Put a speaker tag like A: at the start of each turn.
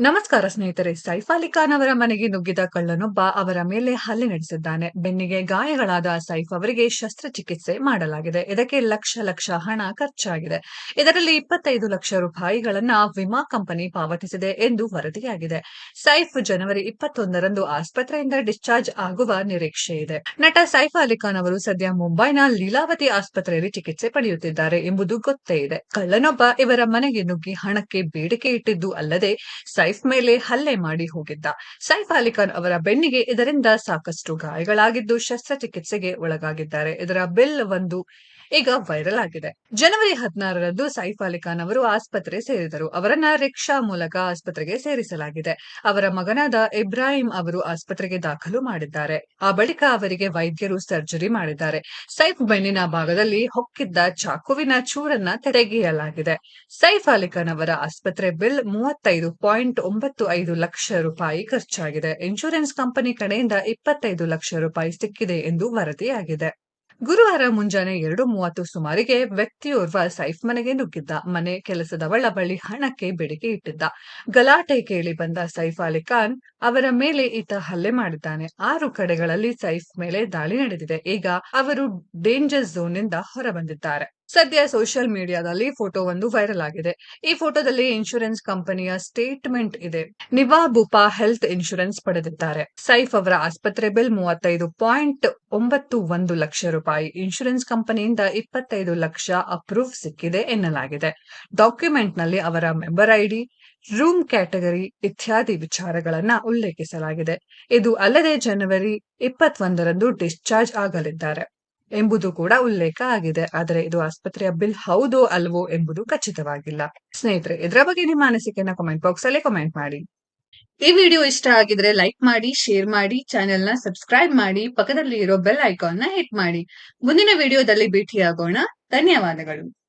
A: ನಮಸ್ಕಾರ ಸ್ನೇಹಿತರೆ, ಸೈಫ್ ಅಲಿ ಖಾನ್ ಅವರ ಮನೆಗೆ ನುಗ್ಗಿದ ಕಳ್ಳನೊಬ್ಬ ಅವರ ಮೇಲೆ ಹಲ್ಲೆ ನಡೆಸಿದ್ದಾನೆ. ಬೆನ್ನಿಗೆ ಗಾಯಗಳಾದ ಸೈಫ್ ಅವರಿಗೆ ಶಸ್ತ್ರಚಿಕಿತ್ಸೆ ಮಾಡಲಾಗಿದೆ. ಇದಕ್ಕೆ ಲಕ್ಷ ಲಕ್ಷ ಹಣ ಖರ್ಚಾಗಿದೆ. ಇದರಲ್ಲಿ ಇಪ್ಪತ್ತೈದು ಲಕ್ಷ ರೂಪಾಯಿಗಳನ್ನ ವಿಮಾ ಕಂಪನಿ ಪಾವತಿಸಿದೆ ಎಂದು ವರದಿಯಾಗಿದೆ. ಸೈಫ್ ಜನವರಿ ಇಪ್ಪತ್ತೊಂದರಂದು ಆಸ್ಪತ್ರೆಯಿಂದ ಡಿಸ್ಚಾರ್ಜ್ ಆಗುವ ನಿರೀಕ್ಷೆ ಇದೆ. ನಟ ಸೈಫ್ ಅಲಿ ಖಾನ್ ಅವರು ಸದ್ಯ ಮುಂಬೈನ ಲೀಲಾವತಿ ಆಸ್ಪತ್ರೆಯಲ್ಲಿ ಚಿಕಿತ್ಸೆ ಪಡೆಯುತ್ತಿದ್ದಾರೆ ಎಂಬುದು ಗೊತ್ತೇ ಇದೆ. ಕಳ್ಳನೊಬ್ಬ ಇವರ ಮನೆಗೆ ನುಗ್ಗಿ ಹಣಕ್ಕೆ ಬೇಡಿಕೆ ಇಟ್ಟಿದ್ದು ಅಲ್ಲದೆ ಸೈಫ್ ಮೇಲೆ ಹಲ್ಲೆ ಮಾಡಿ ಹೋಗಿದ್ದ. ಸೈಫ್ ಅಲಿಖಾನ್ ಅವರ ಬೆನ್ನಿಗೆ ಇದರಿಂದ ಸಾಕಷ್ಟು ಗಾಯಗಳಾಗಿದ್ದು ಶಸ್ತ್ರಚಿಕಿತ್ಸೆಗೆ ಒಳಗಾಗಿದ್ದಾರೆ. ಇದರ ಬಿಲ್ ಒಂದು ಈಗ ವೈರಲ್ ಆಗಿದೆ. ಜನವರಿ ಹದಿನಾರರಂದು ಸೈಫ್ ಅಲಿಖಾನ್ ಅವರು ಆಸ್ಪತ್ರೆ ಸೇರಿದರು. ಅವರನ್ನ ರಿಕ್ಷಾ ಮೂಲಕ ಆಸ್ಪತ್ರೆಗೆ ಸೇರಿಸಲಾಗಿದೆ. ಅವರ ಮಗನಾದ ಇಬ್ರಾಹಿಂ ಅವರು ಆಸ್ಪತ್ರೆಗೆ ದಾಖಲು ಮಾಡಿದ್ದಾರೆ. ಆ ಬಳಿಕ ಅವರಿಗೆ ವೈದ್ಯರು ಸರ್ಜರಿ ಮಾಡಿದ್ದಾರೆ. ಸೈಫ್ ಬೆನ್ನಿನ ಭಾಗದಲ್ಲಿ ಹೊಕ್ಕಿದ್ದ ಚಾಕುವಿನ ಚೂರನ್ನ ತೆಗೆಯಲಾಗಿದೆ. ಸೈಫ್ ಅಲಿಖಾನ್ ಅವರ ಆಸ್ಪತ್ರೆ ಬಿಲ್ ಮೂವತ್ತೈದು ಪಾಯಿಂಟ್ ಒಂಬತ್ತು ಐದು ಲಕ್ಷ ರೂಪಾಯಿ ಖರ್ಚಾಗಿದೆ. ಇನ್ಶೂರೆನ್ಸ್ ಕಂಪನಿ ಕಡೆಯಿಂದ ಇಪ್ಪತ್ತೈದು ಲಕ್ಷ ರೂಪಾಯಿ ಸಿಕ್ಕಿದೆ ಎಂದು ವರದಿಯಾಗಿದೆ. ಗುರುವಾರ ಮುಂಜಾನೆ ಎರಡು ಮೂವತ್ತು ಸುಮಾರಿಗೆ ವ್ಯಕ್ತಿಯೋರ್ವ ಸೈಫ್ ಮನೆಗೆ ನುಗ್ಗಿದ್ದ. ಮನೆ ಕೆಲಸದವಳ ಬಳಿ ಹಣಕ್ಕೆ ಬೇಡಿಕೆ ಇಟ್ಟಿದ್ದ. ಗಲಾಟೆ ಕೇಳಿ ಬಂದ ಸೈಫ್ ಅಲಿ ಖಾನ್ ಅವರ ಮೇಲೆ ಈತ ಹಲ್ಲೆ ಮಾಡಿದ್ದಾನೆ. ಆರು ಕಡೆಗಳಲ್ಲಿ ಸೈಫ್ ಮೇಲೆ ದಾಳಿ ನಡೆದಿದೆ. ಈಗ ಅವರು ಡೇಂಜರ್ ಝೋನ್ನಿಂದ ಹೊರಬಂದಿದ್ದಾರೆ. ಸದ್ಯ ಸೋಷಿಯಲ್ ಮೀಡಿಯಾದಲ್ಲಿ ಫೋಟೋ ಒಂದು ವೈರಲ್ ಆಗಿದೆ. ಈ ಫೋಟೋದಲ್ಲಿ ಇನ್ಶೂರೆನ್ಸ್ ಕಂಪನಿಯ ಸ್ಟೇಟ್ಮೆಂಟ್ ಇದೆ. ನಿವಾ ಬುಪಾ ಹೆಲ್ತ್ ಇನ್ಶೂರೆನ್ಸ್ ಪಡೆದಿದ್ದಾರೆ. ಸೈಫ್ ಅವರ ಆಸ್ಪತ್ರೆ ಬಿಲ್ ಮೂವತ್ತೈದು ಪಾಯಿಂಟ್ ಒಂಬತ್ತು ಒಂದು ಲಕ್ಷ ರೂಪಾಯಿ. ಇನ್ಶೂರೆನ್ಸ್ ಕಂಪನಿಯಿಂದ ಇಪ್ಪತ್ತೈದು ಲಕ್ಷ ಅಪ್ರೂವ್ ಸಿಕ್ಕಿದೆ ಎನ್ನಲಾಗಿದೆ. ಡಾಕ್ಯುಮೆಂಟ್ನಲ್ಲಿ ಅವರ ಮೆಂಬರ್ ಐಡಿ ರೂಮ್ ಕ್ಯಾಟಗರಿ ಇತ್ಯಾದಿ ವಿಚಾರಗಳನ್ನ ಉಲ್ಲೇಖಿಸಲಾಗಿದೆ. ಇದು ಅಲ್ಲದೆ ಜನವರಿ ಇಪ್ಪತ್ತೊಂದರಂದು ಡಿಸ್ಚಾರ್ಜ್ ಆಗಲಿದ್ದಾರೆ. ಎಂಬುದು ಕೂಡ ಉಲ್ಲೇಖ ಆಗಿದೆ. ಆದರೆ ಇದು ಆಸ್ಪತ್ರೆಯ ಬಿಲ್ ಹೌದೋ ಅಲ್ವೋ ಎಂಬುದು ಖಚಿತವಾಗಿಲ್ಲ. ಸ್ನೇಹಿತರೆ, ಇದರ ಬಗ್ಗೆ ನಿಮ್ಮ ಅನಿಸಿಕೆಯನ್ನ ಕಮೆಂಟ್ ಬಾಕ್ಸ್ ಅಲ್ಲಿ ಕಮೆಂಟ್ ಮಾಡಿ. ಈ ವಿಡಿಯೋ ಇಷ್ಟ ಆಗಿದ್ರೆ ಲೈಕ್ ಮಾಡಿ ಶೇರ್ ಮಾಡಿ ಚಾನೆಲ್ನ ಸಬ್ಸ್ಕ್ರೈಬ್ ಮಾಡಿ ಪಕ್ಕದಲ್ಲಿ ಇರೋ ಬೆಲ್ ಐಕಾನ್ನ ಹಿಟ್ ಮಾಡಿ. ಮುಂದಿನ ವಿಡಿಯೋದಲ್ಲಿ ಭೇಟಿಯಾಗೋಣ. ಧನ್ಯವಾದಗಳು.